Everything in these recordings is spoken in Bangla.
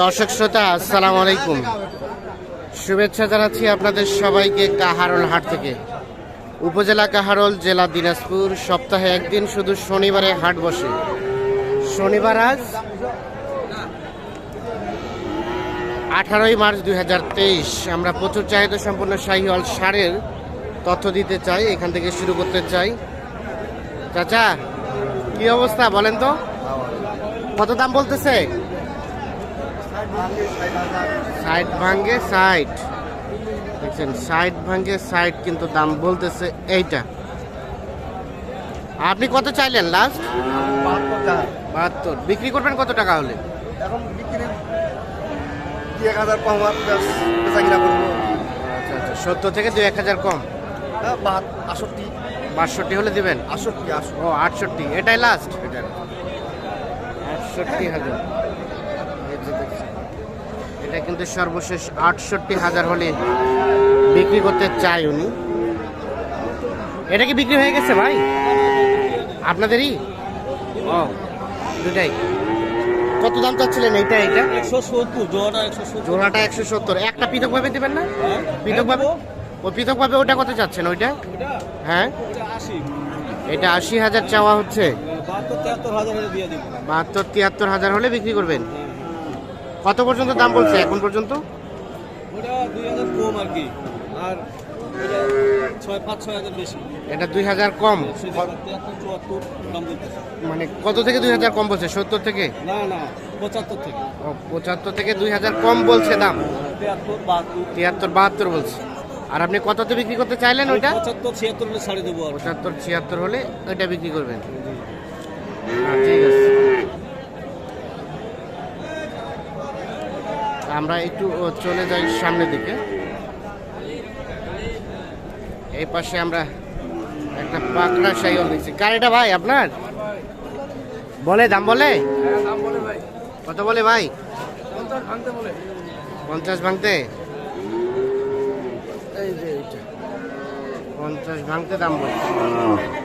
দর্শক শ্রোতা, আসসালামু আলাইকুম। শুভেচ্ছা জানাচ্ছি আপনাদের সবাইকে কাহারোল হাট থেকে। উপজেলা কাহারোল, জেলা দিনাজপুর, সপ্তাহে একদিন শুধু শনিবারে হাট বসে। শনিবার আজ আঠারোই মার্চ দুই হাজার তেইশ। আমরা প্রচুর চাহিদা সম্পন্ন শাহিওয়াল সারের তথ্য দিতে চাই, এখান থেকে শুরু করতে চাই। চাচা, কি অবস্থা বলেন তো? কত দাম বলতেছে? সাইড ভাঙ্গে সাইড দেখছেন সাইড ভাঙ্গে সাইড কিন্তু দাম বলতেছে এইটা। আপনি কত চাইলেন লাস্ট বাহাত্তর। বিক্রি করবেন কত টাকা হলে? এখন বিক্রি এক হাজার কম আচ্ছা আচ্ছা সত্তর থেকে দুই এক হাজার কম। হ্যাঁ, বাষট্টি। হলে দিবেন? আষট্টি ও আটষট্টি। এটাই লাস্ট এটা আটষট্টি হাজার। এটা কিন্তু সর্বশেষ আটষট্টি হাজার হলে বিক্রি করতে চাই উনি। এটা কি বিক্রি হয়ে গেছে ভাই? আপনাদেরই? ও দুটাই। কত দাম চাচ্ছিলেন এইটা এইটা? একশো সত্তর জোড়া একশো সত্তর। জোড়াটা একশো সত্তর। একটা পৃথকভাবে দেবেন না? পৃথকভাবে? ও পৃথকভাবে ওটা কত চাচ্ছেন ওইটা? হ্যাঁ? এটা আশি হাজার চাওয়া হচ্ছে। বাহাত্তর তিয়াত্তর হাজার হলে বিক্রি করবেন? কত পর্যন্ত দাম বলছে এখন পর্যন্ত? কম আর কি। আর এটা দুই হাজার কম? মানে কত থেকে দুই হাজার কম বলছে? সত্তর থেকে? না না পঁচাত্তর থেকে। পঁচাত্তর থেকে দুই হাজার কম বলছে দাম? তিয়াত্তর বাহাত্তর। বলছে। আর আপনি কততে বিক্রি করতে চাইলেন ওইটা? পঁচাত্তর ছিয়াত্তর হলে ছাড়ে দেবো পঁচাত্তর ছিয়াত্তর হলে ওইটা বিক্রি করবেন। আমরা একটু চলে যাই সামনের দিকে। এই পাশে আমরা একটা পাকড়া সাইকেল দেখছি। গাড়িটা ভাই আপনার? বলে, দাম বলে? কত বলে ভাই? পঞ্চাশ ভাঙতে। পঞ্চাশ ভাঙতে দাম বলছে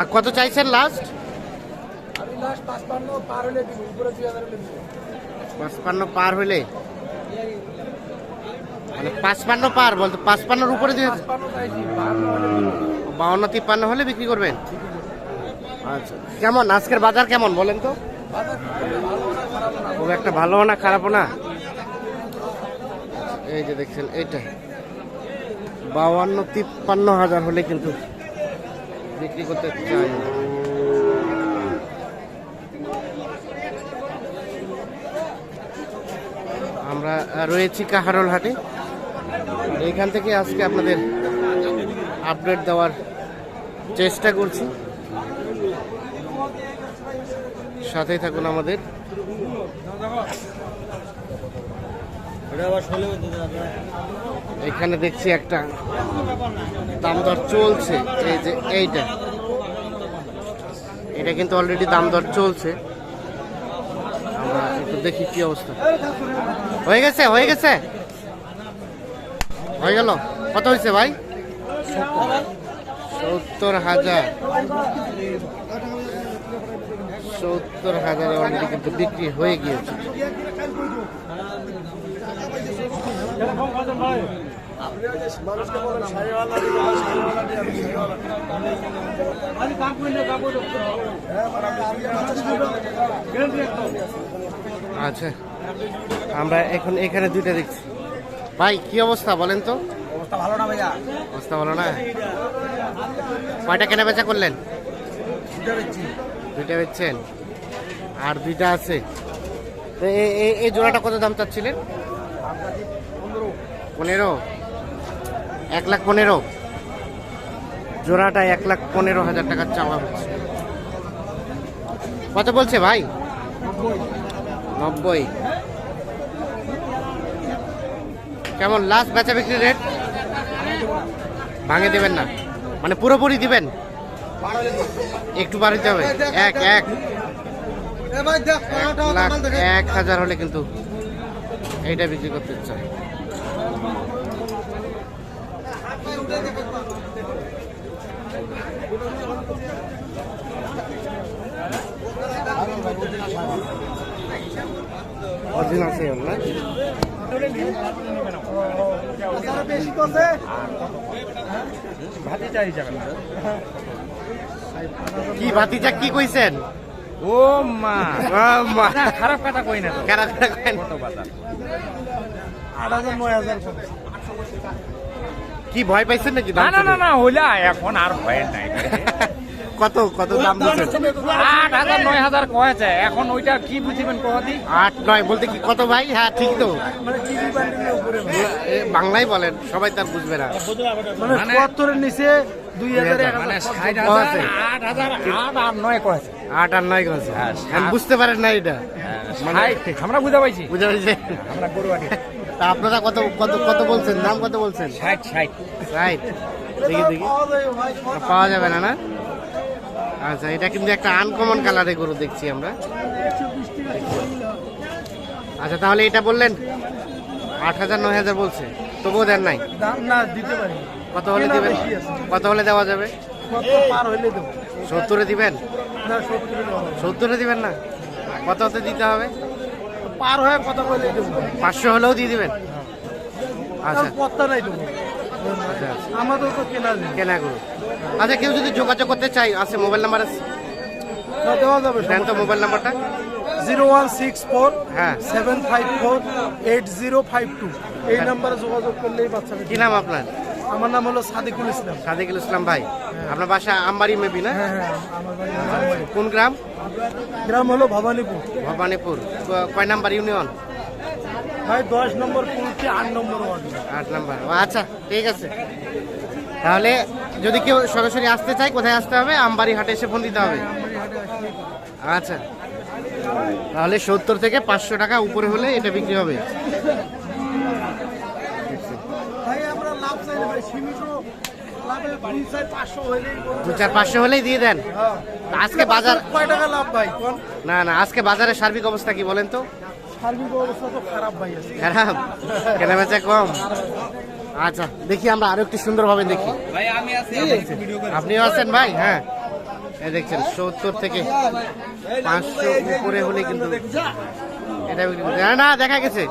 আর কত চাইছেন লাস্ট পাঁচপান্ন পার হইলে মানে পাঁচপান্ন পার বলতে পাঁচপান্নর উপরে দিয়ে বাউন্ন তিপ্পান্ন হলে বিক্রি করবেন? আচ্ছা কেমন? আজকের বাজার কেমন বলেন তো? খুব একটা ভালো না খারাপও না? এই যে দেখছেন এইটা। বাউান্ন তিপ্পান্ন হাজার হলে কিন্তু বিক্রি করতে চাই। আমরা রয়েছি কাহারোল হাটে। এইখান থেকে আজকে আপনাদের আপডেট দেওয়ার চেষ্টা করছি। সাথেই থাকুন আমাদের। এখানে দেখছি একটা দাম দর চলছে, এই যে এইটা। এটা কিন্তু অলরেডি দাম দর চলছে। আমরা একটু দেখি কি অবস্থা। হয়ে গেছে হয়ে গেছে। হয়ে গেল। কত হয়েছে ভাই? সত্তর হাজার। সত্তর হাজার অলরেডি কিন্তু বিক্রি হয়ে গিয়েছে। আচ্ছা আমরা এখন এখানে দুইটা দেখছি। ভাই কি অবস্থা বলেন তো? অবস্থা ভালো না ভাইয়া? অবস্থা ভালো না? কয়টা কেনা বেচা করলেন? দুইটা বেচছেন। আর দুইটা আছে। এই জোড়াটা কত দাম চাচ্ছিলেন? পনেরো? এক লাখ পনেরো? জোড়াটা এক লাখ পনেরো হাজার টাকার চাওয়া হচ্ছে। কত বলছে ভাই? নব্বই। কেমন লাস্ট বেচা বিক্রি রেট ভাঙে দেবেন না। মানে পুরোপুরি দিবেন? একটু বাড়িতে হবে। এক এক। এক হাজার হলে কিন্তু এইটা বিক্রি করতে চাই অরিজিনাল সেম না? কি ভাতিজা কি কইছেন? ও মা খারাপ কথা কই না খারাপ কথা কই না। আট হাজার নয় হাজার কি ভয় পাইছেন নাকি? না না না? না হইলা এখন আর ভয় নাই। কত কত দাম দিচ্ছেন আট হাজার নয় হাজার কয়েছে। এখন ওইটা কি বুঝিবেন কদি আট নয় বলতে কি কত ভাই? হ্যাঁ ঠিক তো। মানে টিভি বান্ডিলের উপরে এ, বাংলায় বলেন সবাই তার বুঝবে না। মানে মানে- নিচে দুই হাজার এক মানে ষাট হাজার আট হাজার আট আর নয় কয়েছে। আট আর নয় করেছে হ্যাঁ, বুঝতে পারেন না এটা। আমরা বুঝা পাইছি। বুঝতে পারছি আমরা গরু আনি তা আপনারা কত কত কত বলছেন? দাম কত বলছেন? ষাট ষাট। রাইট দেখি দেখি। পাওয়া যাবে না না? আচ্ছা এটা কিন্তু একটা আনকমন কালারে গরু দেখছি আমরা। আচ্ছা তাহলে এটা বললেন? আট হাজার নয় হাজার বলছে। তবুও দেন নাই? দাম না কত হলে দিবেন। কত হলে দেওয়া যাবে? কত পার হইলে দেবো। সত্তরে দিবেন। সত্তরে দিবেন না? কত হতে দিতে হবে? পার হয়ে কথা বলে দেবো? পাঁচশো হলেও দিয়ে দিবেন? আচ্ছা। কারণ পত্তা নাই দেবো আচ্ছা। আচ্ছা। আমাদের তো কেনা নেই। কেনা গরু আচ্ছা কেউ যদি যোগাযোগ করতে চাই আছে মোবাইল নাম্বার আছে? না, দেওয়া যাবে দেন তো মোবাইল নাম্বারটা। জিরো ওয়ান সিক্স ফোর হ্যাঁ। Seven five four eight zero five two. এই নাম্বারে যোগাযোগ করলেই কি নাম আপনার? আমার নাম হলো সাদিকুল ইসলাম। সাদিকুল ইসলাম ভাই। আপনার বাসা আমবাড়ি মেবি না? হ্যাঁ হ্যাঁ। কোন গ্রাম? গ্রাম হলো ভবানীপুর। ভবানীপুর। কয় নাম্বার ইউনিয়ন? ভাই দশ নম্বর পুলটি আট নম্বর আট নম্বর। আচ্ছা ঠিক আছে। তাহলে যদি কেউ সরাসরি আসতে চায় কোথায় আসতে হবে? আমবাড়ি হাটে এসে ফোন দিতে হবে। আচ্ছা। তাহলে সত্তর থেকে পাঁচশো টাকা উপরে হলে এটা বিক্রি হবে ভাই আমরা লাভ চাই না ভাই সীমিত লাভে দুই চার পাঁচশো হইলেই বড়। দু চার পাঁচশো হলেই দিয়ে দেন হ্যাঁ। আজকে বাজার কয় টাকা লাভ ভাই না না আজকে বাজারের সার্বিক অবস্থা কি বলেন তো সার্বিক অবস্থা তো খারাপ ভাই খারাপ কেনা কম আচ্ছা দেখি আমরা আরও একটু সুন্দরভাবে দেখি ভাই আমি আছি ভিডিও করে আপনিও আছেন ভাই হ্যাঁ দেখছেন সত্তর থেকে পাঁচশো উপরে হলে কিন্তু এটা না, দেখা গেছে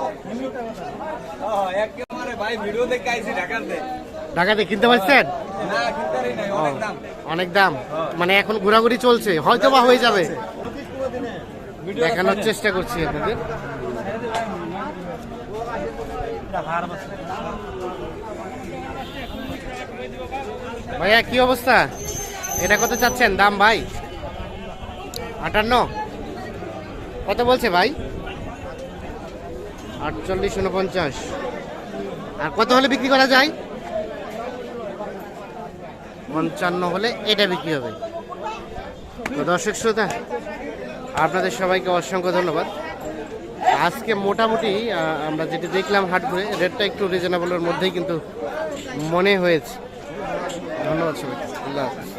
ভাই ভিডিও দেখে আইছি ঢাকাতে। ঢাকাতে কিনতে পারছেন? অনেক দাম। অনেক দাম। মানে এখন ঘোরাঘুরি চলছে হয়তো বা হয়ে যাবে। দেখানোর চেষ্টা করছি আপনাদের। ভাইয়া কি অবস্থা? এটা কত চাচ্ছেন দাম ভাই? আটান্ন? কত বলছে ভাই? আটচল্লিশ উনপঞ্চাশ। আর কত হলে বিক্রি করা যায়? পঞ্চান্ন হলে এটা বিক্রি হবে। তো দর্শক শ্রোতা, আপনাদের সবাইকে অসংখ্য ধন্যবাদ। আজকে মোটামুটি আমরা যেটি দেখলাম হাট ঘুরে, রেটটা একটু রিজনেবলের মধ্যেই কিন্তু মনে হয়েছে। ধন্যবাদ সবাইকে। আল্লাহ হাফিজ।